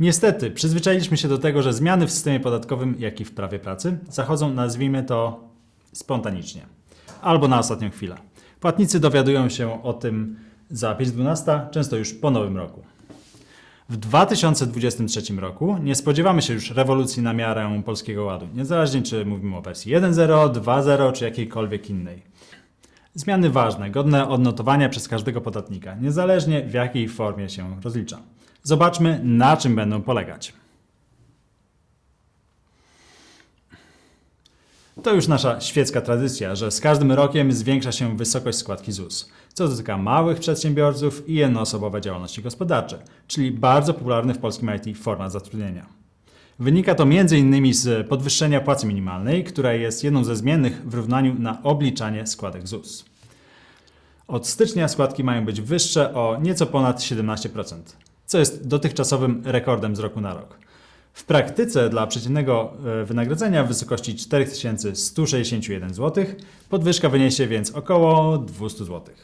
Niestety, przyzwyczailiśmy się do tego, że zmiany w systemie podatkowym, jak i w prawie pracy, zachodzą, nazwijmy to, spontanicznie. Albo na ostatnią chwilę. Płatnicy dowiadują się o tym za 5.12, często już po nowym roku. W 2023 roku nie spodziewamy się już rewolucji na miarę Polskiego Ładu, niezależnie czy mówimy o wersji 1.0, 2.0 czy jakiejkolwiek innej. Zmiany ważne, godne odnotowania przez każdego podatnika, niezależnie w jakiej formie się rozlicza. Zobaczmy, na czym będą polegać. To już nasza świecka tradycja, że z każdym rokiem zwiększa się wysokość składki ZUS, co dotyka małych przedsiębiorców i jednoosobowe działalności gospodarcze, czyli bardzo popularny w polskim IT forma zatrudnienia. Wynika to m.in. z podwyższenia płacy minimalnej, która jest jedną ze zmiennych w równaniu na obliczanie składek ZUS. Od stycznia składki mają być wyższe o nieco ponad 17%, co jest dotychczasowym rekordem z roku na rok. W praktyce dla przeciętnego e, wynagrodzenia w wysokości 4161 zł podwyżka wyniesie więc około 200 zł.